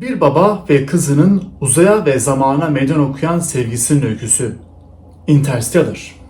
Bir baba ve kızının uzaya ve zamana meydan okuyan sevgisinin öyküsü. Interstellar.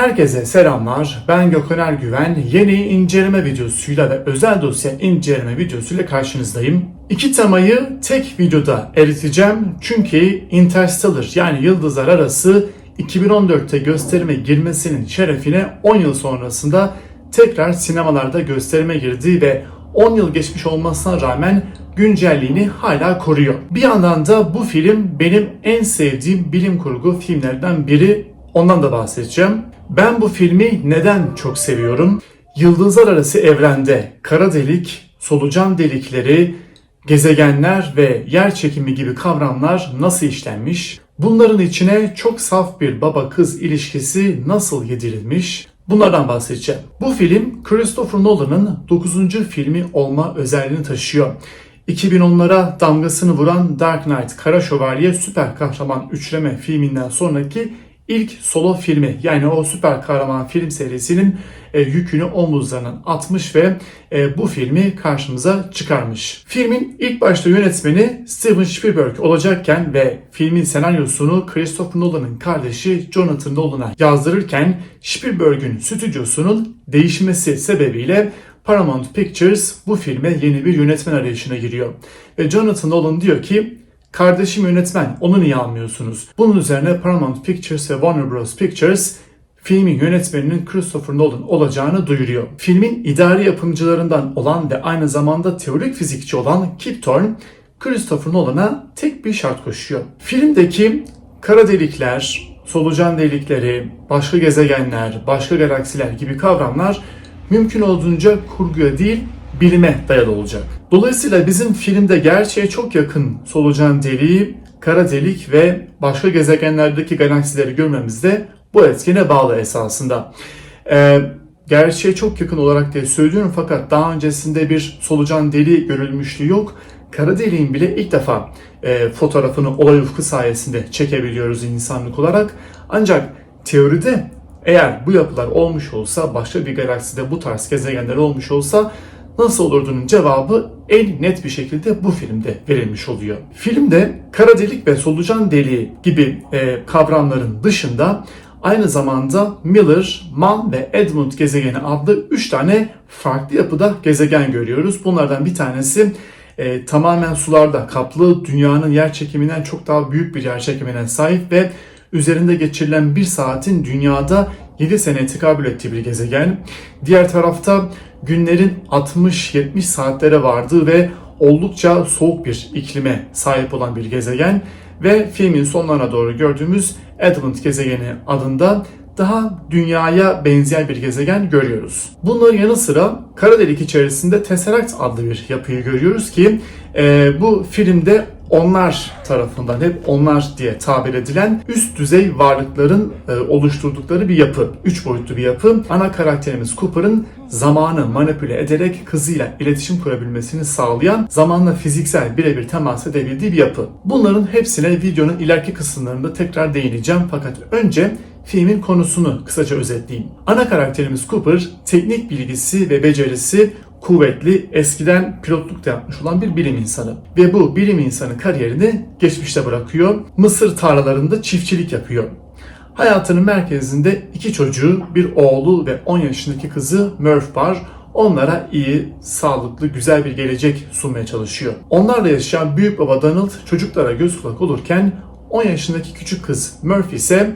Herkese selamlar. Ben Gökhan Güven. Yeni inceleme videosuyla ve özel dosya inceleme videosuyla karşınızdayım. İki temayı tek videoda eriteceğim. Çünkü Interstellar yani Yıldızlar Arası 2014'te gösterime girmesinin şerefine 10 yıl sonrasında tekrar sinemalarda gösterime girdi ve 10 yıl geçmiş olmasına rağmen güncelliğini hala koruyor. Bir yandan da bu film benim en sevdiğim bilim kurgu filmlerden biri. Ondan da bahsedeceğim. Ben bu filmi neden çok seviyorum? Yıldızlar arası evrende kara delik, solucan delikleri, gezegenler ve yer çekimi gibi kavramlar nasıl işlenmiş? Bunların içine çok saf bir baba kız ilişkisi nasıl yedirilmiş? Bunlardan bahsedeceğim. Bu film Christopher Nolan'ın 9. filmi olma özelliğini taşıyor. 2010'lara damgasını vuran Dark Knight Kara Şövalye süper kahraman üçleme filminden sonraki ilk solo filmi yani o süper kahraman film serisinin e, yükünü omuzlarından atmış ve e, bu filmi karşımıza çıkarmış. Filmin ilk başta yönetmeni Steven Spielberg olacakken ve filmin senaryosunu Christopher Nolan'ın kardeşi Jonathan Nolan'a yazdırırken Spielberg'ün stüdyosunun değişmesi sebebiyle Paramount Pictures bu filme yeni bir yönetmen arayışına giriyor. Ve Jonathan Nolan diyor ki Kardeşim yönetmen, onu niye almıyorsunuz? Bunun üzerine Paramount Pictures ve Warner Bros. Pictures filmin yönetmeninin Christopher Nolan olacağını duyuruyor. Filmin idari yapımcılarından olan ve aynı zamanda teorik fizikçi olan Kip Thorne, Christopher Nolan'a tek bir şart koşuyor. Filmdeki kara delikler, solucan delikleri, başka gezegenler, başka galaksiler gibi kavramlar mümkün olduğunca kurguya değil bilime dayalı olacak. Dolayısıyla bizim filmde gerçeğe çok yakın solucan deliği, kara delik ve başka gezegenlerdeki galaksileri görmemiz de bu etkene bağlı esasında. Ee, gerçeğe çok yakın olarak diye söylüyorum fakat daha öncesinde bir solucan deliği görülmüşlüğü yok. Kara deliğin bile ilk defa e, fotoğrafını olay ufku sayesinde çekebiliyoruz insanlık olarak. Ancak teoride eğer bu yapılar olmuş olsa, başka bir galakside bu tarz gezegenler olmuş olsa nasıl olurduğunun cevabı en net bir şekilde bu filmde verilmiş oluyor. Filmde kara delik ve solucan deliği gibi e, kavramların dışında aynı zamanda Miller, Mann ve Edmund gezegeni adlı 3 tane farklı yapıda gezegen görüyoruz. Bunlardan bir tanesi e, tamamen sularda kaplı, dünyanın yer çekiminden çok daha büyük bir yer çekimine sahip ve üzerinde geçirilen bir saatin dünyada 7 sene tekabül ettiği bir gezegen. Diğer tarafta günlerin 60-70 saatlere vardığı ve oldukça soğuk bir iklime sahip olan bir gezegen ve filmin sonlarına doğru gördüğümüz Edmund gezegeni adında daha dünyaya benzeyen bir gezegen görüyoruz. Bunların yanı sıra kara delik içerisinde Tesseract adlı bir yapıyı görüyoruz ki e, bu filmde onlar tarafından hep onlar diye tabir edilen üst düzey varlıkların e, oluşturdukları bir yapı. Üç boyutlu bir yapı. Ana karakterimiz Cooper'ın zamanı manipüle ederek kızıyla iletişim kurabilmesini sağlayan zamanla fiziksel birebir temas edebildiği bir yapı. Bunların hepsine videonun ileriki kısımlarında tekrar değineceğim fakat önce filmin konusunu kısaca özetleyeyim. Ana karakterimiz Cooper teknik bilgisi ve becerisi kuvvetli, eskiden pilotluk da yapmış olan bir bilim insanı. Ve bu bilim insanı kariyerini geçmişte bırakıyor. Mısır tarlalarında çiftçilik yapıyor. Hayatının merkezinde iki çocuğu, bir oğlu ve 10 yaşındaki kızı Murph var. Onlara iyi, sağlıklı, güzel bir gelecek sunmaya çalışıyor. Onlarla yaşayan büyük baba Donald çocuklara göz kulak olurken 10 yaşındaki küçük kız Murph ise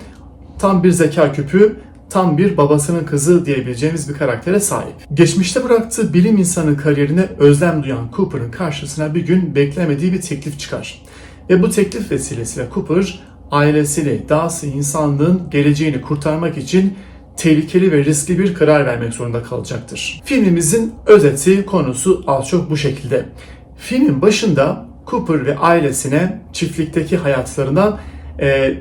tam bir zeka küpü tam bir babasının kızı diyebileceğimiz bir karaktere sahip. Geçmişte bıraktığı bilim insanı kariyerine özlem duyan Cooper'ın karşısına bir gün beklemediği bir teklif çıkar. Ve bu teklif vesilesiyle Cooper ailesini, dahası insanlığın geleceğini kurtarmak için tehlikeli ve riskli bir karar vermek zorunda kalacaktır. Filmimizin özeti, konusu az çok bu şekilde. Filmin başında Cooper ve ailesine çiftlikteki hayatlarına e,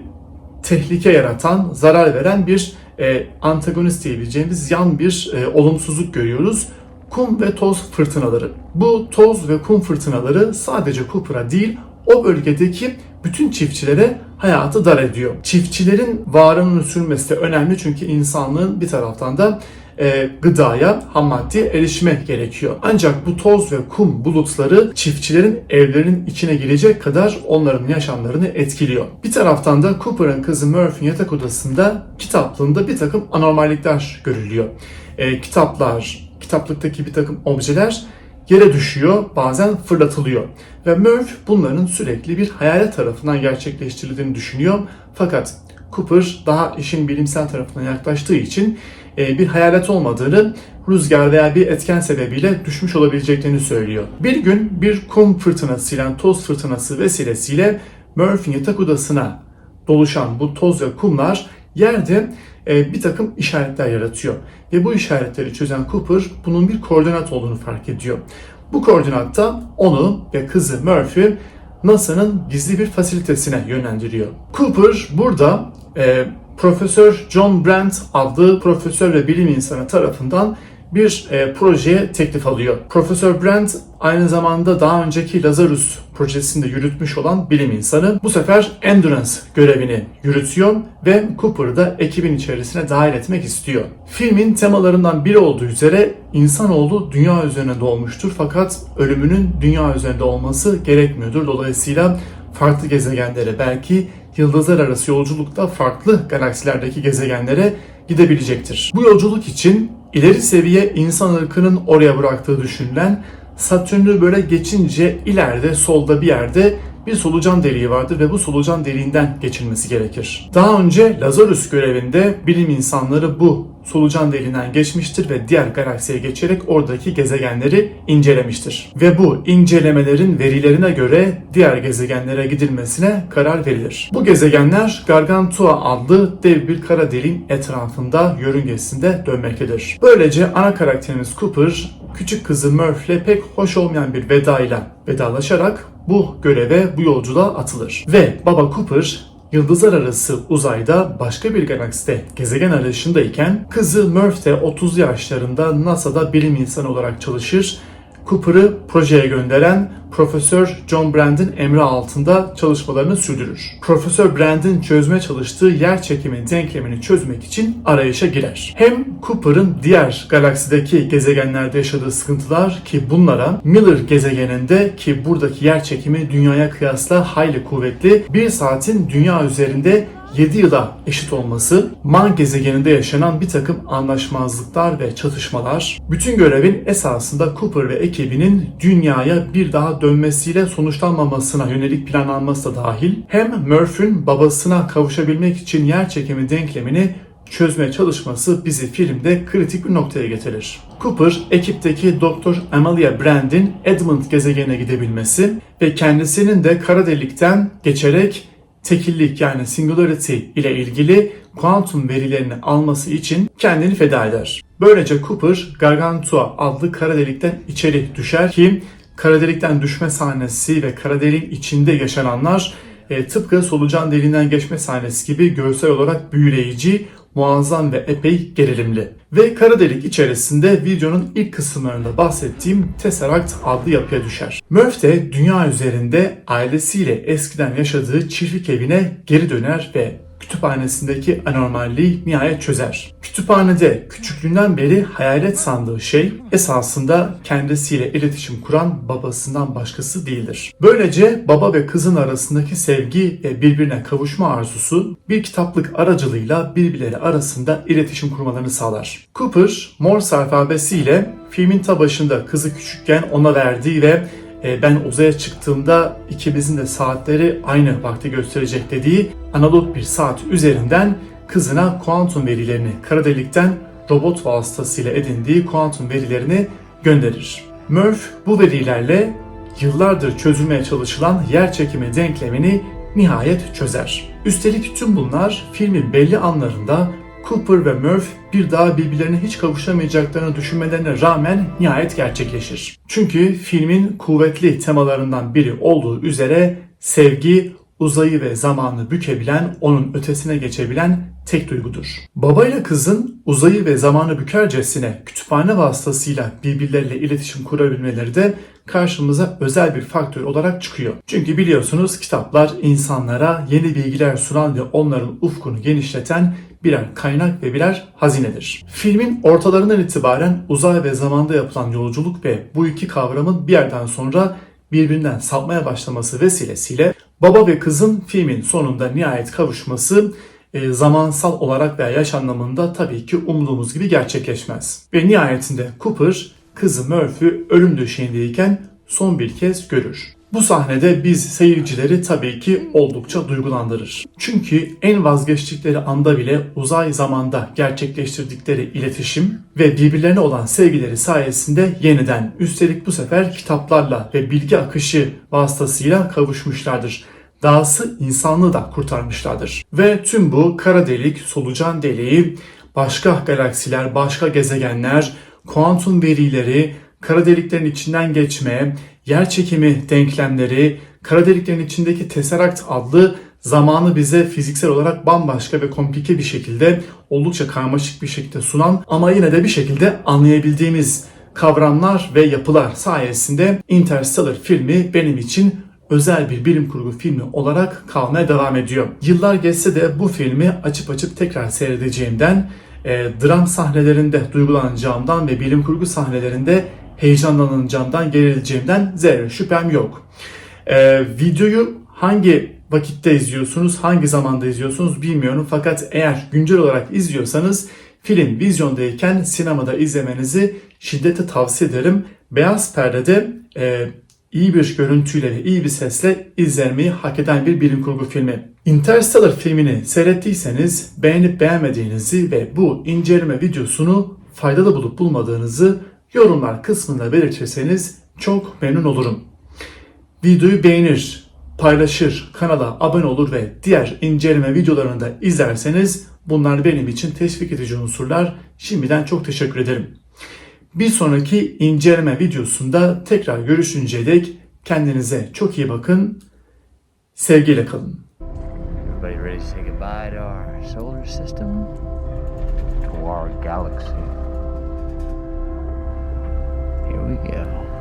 tehlike yaratan, zarar veren bir e, antagonist diyebileceğimiz yan bir e, olumsuzluk görüyoruz. Kum ve toz fırtınaları. Bu toz ve kum fırtınaları sadece Cooper'a değil o bölgedeki bütün çiftçilere hayatı dar ediyor. Çiftçilerin varının sürmesi de önemli çünkü insanlığın bir taraftan da e, gıdaya, ham maddeye erişime gerekiyor. Ancak bu toz ve kum bulutları çiftçilerin evlerinin içine girecek kadar onların yaşamlarını etkiliyor. Bir taraftan da Cooper'ın kızı Murphy'nin yatak odasında kitaplığında bir takım anormallikler görülüyor. E, kitaplar, kitaplıktaki bir takım objeler yere düşüyor, bazen fırlatılıyor. Ve Murphy bunların sürekli bir hayalet tarafından gerçekleştirildiğini düşünüyor. Fakat Cooper daha işin bilimsel tarafına yaklaştığı için bir hayalet olmadığını, rüzgar veya bir etken sebebiyle düşmüş olabileceklerini söylüyor. Bir gün bir kum fırtınasıyla, toz fırtınası vesilesiyle Murphy'nin yatak odasına doluşan bu toz ve kumlar yerde e, bir takım işaretler yaratıyor. Ve bu işaretleri çözen Cooper bunun bir koordinat olduğunu fark ediyor. Bu koordinatta onu ve kızı Murphy NASA'nın gizli bir fasilitesine yönlendiriyor. Cooper burada e, Profesör John Brandt adlı profesör ve bilim insanı tarafından bir e, projeye teklif alıyor. Profesör Brandt aynı zamanda daha önceki Lazarus projesinde yürütmüş olan bilim insanı. Bu sefer Endurance görevini yürütüyor ve Cooper'ı da ekibin içerisine dahil etmek istiyor. Filmin temalarından biri olduğu üzere insanoğlu dünya üzerine doğmuştur fakat ölümünün dünya üzerinde olması gerekmiyordur. Dolayısıyla farklı gezegenlere belki yıldızlar arası yolculukta farklı galaksilerdeki gezegenlere gidebilecektir. Bu yolculuk için ileri seviye insan ırkının oraya bıraktığı düşünülen Satürn'ü böyle geçince ileride solda bir yerde bir solucan deliği vardır ve bu solucan deliğinden geçilmesi gerekir. Daha önce Lazarus görevinde bilim insanları bu solucan deliğinden geçmiştir ve diğer galaksiye geçerek oradaki gezegenleri incelemiştir. Ve bu incelemelerin verilerine göre diğer gezegenlere gidilmesine karar verilir. Bu gezegenler Gargantua adlı dev bir kara deliğin etrafında yörüngesinde dönmektedir. Böylece ana karakterimiz Cooper küçük kızı Murphy ile pek hoş olmayan bir vedayla vedalaşarak bu göreve, bu yolculuğa atılır. Ve baba Cooper yıldızlar arası uzayda başka bir galakside gezegen arayışındayken kızı Murphy de 30 yaşlarında NASA'da bilim insanı olarak çalışır. Cooper'ı projeye gönderen Profesör John Brand'in emri altında çalışmalarını sürdürür. Profesör Brand'in çözmeye çalıştığı yer çekimi denklemini çözmek için arayışa girer. Hem Cooper'ın diğer galaksideki gezegenlerde yaşadığı sıkıntılar ki bunlara Miller gezegeninde ki buradaki yer çekimi dünyaya kıyasla hayli kuvvetli bir saatin dünya üzerinde 7 yıla eşit olması, Man gezegeninde yaşanan bir takım anlaşmazlıklar ve çatışmalar, bütün görevin esasında Cooper ve ekibinin dünyaya bir daha dönmesiyle sonuçlanmamasına yönelik planlanması da dahil, hem Murphy'nin babasına kavuşabilmek için yer çekimi denklemini çözmeye çalışması bizi filmde kritik bir noktaya getirir. Cooper, ekipteki Doktor Amelia Brand'in Edmund gezegenine gidebilmesi ve kendisinin de kara delikten geçerek tekillik yani singularity ile ilgili kuantum verilerini alması için kendini feda eder. Böylece Cooper Gargantua adlı kara delikten içeri düşer ki kara delikten düşme sahnesi ve kara deliğin içinde yaşananlar e, tıpkı solucan deliğinden geçme sahnesi gibi görsel olarak büyüleyici, muazzam ve epey gerilimli. Ve kara delik içerisinde videonun ilk kısımlarında bahsettiğim Tesseract adlı yapıya düşer. Murphy de dünya üzerinde ailesiyle eskiden yaşadığı çiftlik evine geri döner ve kütüphanesindeki anormalliği nihayet çözer. Kütüphanede küçüklüğünden beri hayalet sandığı şey esasında kendisiyle iletişim kuran babasından başkası değildir. Böylece baba ve kızın arasındaki sevgi ve birbirine kavuşma arzusu bir kitaplık aracılığıyla birbirleri arasında iletişim kurmalarını sağlar. Cooper Morse alfabesiyle filmin ta başında kızı küçükken ona verdiği ve ben uzaya çıktığımda ikimizin de saatleri aynı vakti gösterecek dediği analog bir saat üzerinden kızına kuantum verilerini kara delikten robot vasıtasıyla edindiği kuantum verilerini gönderir. Murph bu verilerle yıllardır çözülmeye çalışılan yer çekimi denklemini nihayet çözer. Üstelik tüm bunlar filmin belli anlarında Cooper ve Murph bir daha birbirlerine hiç kavuşamayacaklarını düşünmelerine rağmen nihayet gerçekleşir. Çünkü filmin kuvvetli temalarından biri olduğu üzere sevgi, uzayı ve zamanı bükebilen, onun ötesine geçebilen tek duygudur. Babayla kızın uzayı ve zamanı bükercesine kütüphane vasıtasıyla birbirleriyle iletişim kurabilmeleri de karşımıza özel bir faktör olarak çıkıyor. Çünkü biliyorsunuz kitaplar insanlara yeni bilgiler sunan ve onların ufkunu genişleten birer kaynak ve birer hazinedir. Filmin ortalarından itibaren uzay ve zamanda yapılan yolculuk ve bu iki kavramın bir yerden sonra birbirinden sapmaya başlaması vesilesiyle baba ve kızın filmin sonunda nihayet kavuşması e, zamansal olarak veya yaş anlamında tabii ki umduğumuz gibi gerçekleşmez. Ve nihayetinde Cooper kızı Murphy ölüm döşeğindeyken son bir kez görür. Bu sahnede biz seyircileri tabii ki oldukça duygulandırır. Çünkü en vazgeçtikleri anda bile uzay zamanda gerçekleştirdikleri iletişim ve birbirlerine olan sevgileri sayesinde yeniden üstelik bu sefer kitaplarla ve bilgi akışı vasıtasıyla kavuşmuşlardır. Dahası insanlığı da kurtarmışlardır. Ve tüm bu kara delik, solucan deliği, başka galaksiler, başka gezegenler, kuantum verileri, kara deliklerin içinden geçme, yer çekimi denklemleri, kara deliklerin içindeki Tesseract adlı zamanı bize fiziksel olarak bambaşka ve komplike bir şekilde oldukça karmaşık bir şekilde sunan ama yine de bir şekilde anlayabildiğimiz kavramlar ve yapılar sayesinde Interstellar filmi benim için özel bir bilim kurgu filmi olarak kalmaya devam ediyor. Yıllar geçse de bu filmi açıp açıp tekrar seyredeceğimden, e, dram sahnelerinde duygulanacağımdan ve bilim kurgu sahnelerinde heyecanlanacağımdan, gerileceğimden zerre şüphem yok. E, videoyu hangi vakitte izliyorsunuz, hangi zamanda izliyorsunuz bilmiyorum. Fakat eğer güncel olarak izliyorsanız film vizyondayken sinemada izlemenizi şiddetle tavsiye ederim. Beyaz perdede e, iyi bir görüntüyle iyi bir sesle izlenmeyi hak eden bir bilim kurgu filmi. Interstellar filmini seyrettiyseniz beğenip beğenmediğinizi ve bu inceleme videosunu faydalı bulup bulmadığınızı yorumlar kısmında belirtirseniz çok memnun olurum. Videoyu beğenir, paylaşır, kanala abone olur ve diğer inceleme videolarını da izlerseniz bunlar benim için teşvik edici unsurlar. Şimdiden çok teşekkür ederim. Bir sonraki inceleme videosunda tekrar görüşünceye dek kendinize çok iyi bakın. Sevgiyle kalın. Everybody ready to say goodbye to our solar system? To our galaxy? Here we go.